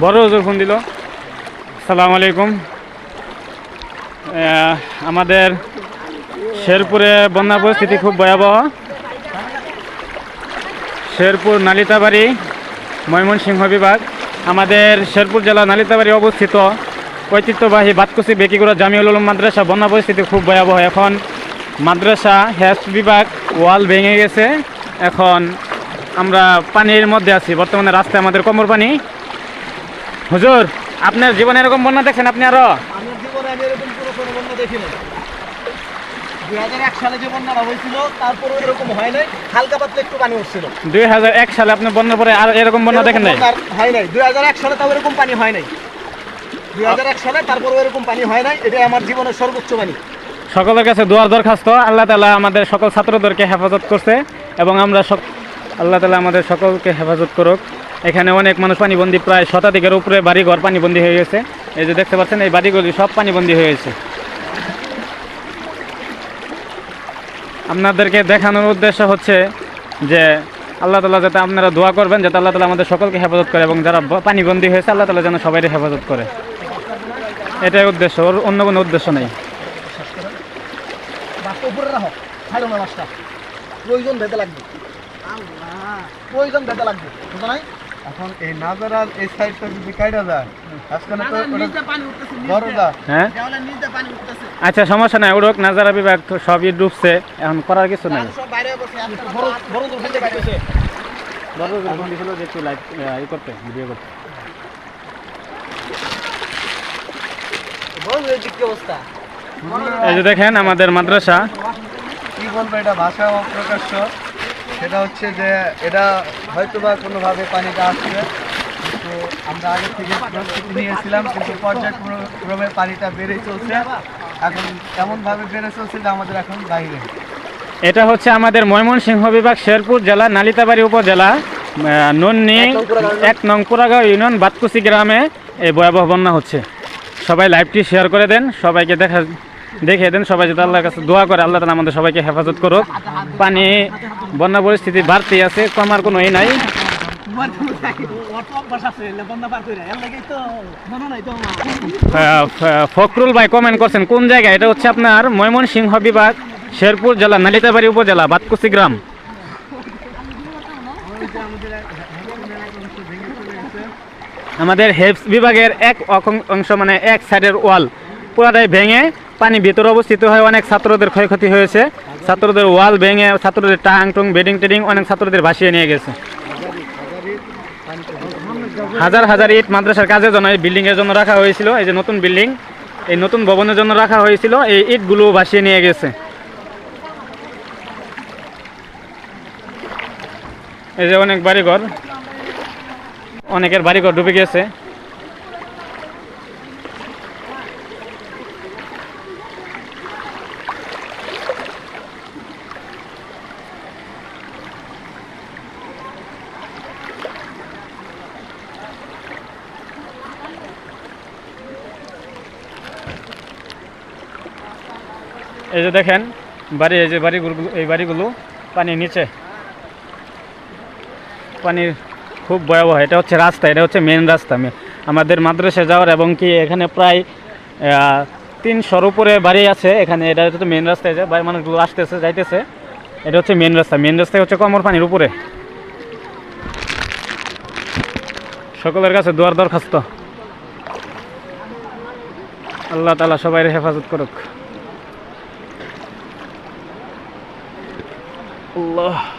বড় হুজুর ফোন দিল। সালাম আলাইকুম। আমাদের শেরপুরে বন্যা পরিস্থিতি খুব ভয়াবহ। শেরপুর নালিতাবাড়ি, ময়মনসিংহ বিভাগ। আমাদের শেরপুর জেলা নালিতাবাড়ি অবস্থিত। ঐতিহ্যবাহী বাতকুসি বেকিগুড়া জামিউল উলুম মাদ্রাসা, বন্যা পরিস্থিতি খুব ভয়াবহ। এখন মাদ্রাসা হেলথ বিভাগ, ওয়াল ভেঙে গেছে। এখন আমরা পানির মধ্যে আছি। বর্তমানে রাস্তায় আমাদের কোমর পানি। হুজুর আপনার জীবনে এরকম বন্যা দেখছেন আপনি আরও? আমার জীবনে আমি এরকম কোনো কোনো বন্যা দেখিনি। দুই হাজার এক সালে যে বন্যাটা হয়েছিল তারপরে এরকম হয় নাই হালকা পাতলা একটু পানি উঠছিল দুই হাজার এক সালে আপনি বন্যার পরে আর এরকম বন্যা দেখেন নাই? এরকম বন্যা আর হয় নাই। দুই হাজার এক সালে তাও এরকম পানি হয় নাই। দুই হাজার এক সালে তারপরে এরকম পানি হয় নাই এটাই আমার জীবনের সর্বোচ্চ পানি। সকলের কাছে দোয়ার দরখাস্ত আল্লাহ তালা আমাদের সকল ছাত্রদেরকে হেফাজত করছে এবং আমরা আল্লাহ তালা আমাদের সকলকে হেফাজত করুক। এখানে অনেক মানুষ পানিবন্দী প্রায় শতাধিকের উপরে বাড়িঘর পানিবন্দী হয়ে গেছে। এই যে দেখতে পাচ্ছেন, এই বাড়িগুলি সব পানিবন্দী হয়ে গেছে। আপনাদেরকে দেখানোর উদ্দেশ্য হচ্ছে যে আল্লাহ তালা যাতে আপনারা দোয়া করবেন, যাতে আল্লাহ তালা আমাদের সকলকে হেফাজত করে এবং যারা পানিবন্দী হয়েছে, আল্লাহ তালা যেন সবাই হেফাজত করে। এটাই উদ্দেশ্য, ওর অন্য কোনো উদ্দেশ্য নেই। প্রয়োজন ভেতে লাগবে। প্রয়োজন ভেতে লাগবে নাই? এখন এই নাজারার এই সাইডটা যদি কাটা যায় হ্যাঁ? আচ্ছা সমস্যা নাই উড়ুক নাজারা বিভাগ তো সবই ডুবছে এখন করার কিছু নাই। একটু লাইভ ই করতে ভিডিও করতে। এই যে দেখেন আমাদের মাদ্রাসা। কি বলব এটা ভাষা অপ্রকাশ্য। সেটা হচ্ছে যে এটা হয়তো বা কোনোভাবে পানিটা আসছে তো আমরা আগে থেকে প্রস্তুতি নিয়েছিলাম, কিন্তু পর্যায়ক্রমে পানিটা বেড়ে চলছে। এখন এমনভাবে বেড়ে চলছে যে আমাদের এখন বাইরে এটা হচ্ছে আমাদের ময়মনসিংহ বিভাগ, শেরপুর জেলা, নালিতাবাড়ি উপজেলা নন্নি, এক নং পুরাগাঁও ইউনিয়ন বাতকুচি গ্রামে এই ভয়াবহ বন্যা হচ্ছে। সবাই লাইভটি শেয়ার করে দেন, সবাইকে দেখা দেখে দেন, সবাই যাতে আল্লাহর কাছে দোয়া করে, আল্লাহ তালা আমাদের সবাইকে হেফাজত করুক। পানি বন্যা পরিস্থিতি বাড়তেই আছে কমার কোনো এই নাই। ফখরুল ভাই কমেন্ট করছেন, কোন জায়গায় এটা হচ্ছে আপনার ময়মনসিংহ বিভাগ, শেরপুর জেলা, নালিতাবাড়ি উপজেলা, বাতকুচি গ্রাম। আমাদের হেলথ বিভাগের এক অংশ মানে এক সাইডের ওয়াল, পুরাটাই ভেঙে পানি ভিতরে অবস্থিত হয়ে, অনেক ছাত্রদের ক্ষয়ক্ষতি হয়েছে। ছাত্রদের ওয়াল ভেঙে, ছাত্রদের টাং টুং, বেডিং টেডিং অনেক ছাত্রদের ভাসিয়ে নিয়ে গেছে। হাজার হাজার ইট মাদ্রাসার কাজের জন্য এই বিল্ডিংয়ের জন্য রাখা হয়েছিল। এই যে নতুন বিল্ডিং এই নতুন ভবনের জন্য রাখা হয়েছিল। এই ইটগুলো ভাসিয়ে নিয়ে গেছে। এই যে অনেক বাড়িঘর, অনেকের বাড়িঘর ডুবে গেছে। এই যে দেখেন, বাড়ি, এই যে বাড়িগুলো, এই বাড়িগুলো পানির নিচে। পানির খুব ভয়াবহ, এটা হচ্ছে রাস্তা, এটা হচ্ছে মেন রাস্তা। আমাদের মাদ্রাসা যাওয়ার এবং কি এখানে প্রায় তিনশোর উপরে বাড়ি আছে, এখানে এটা হচ্ছে মেন রাস্তায় যায় বাড়ির মানুষগুলো আসতেছে, যাইতেছে। এটা হচ্ছে মেন রাস্তা মেন রাস্তায় হচ্ছে কমর পানির উপরে। সকলের কাছে দোয়ার দরখাস্ত। আল্লাহ তালা সবাই হেফাজত করুক। আল্লাহ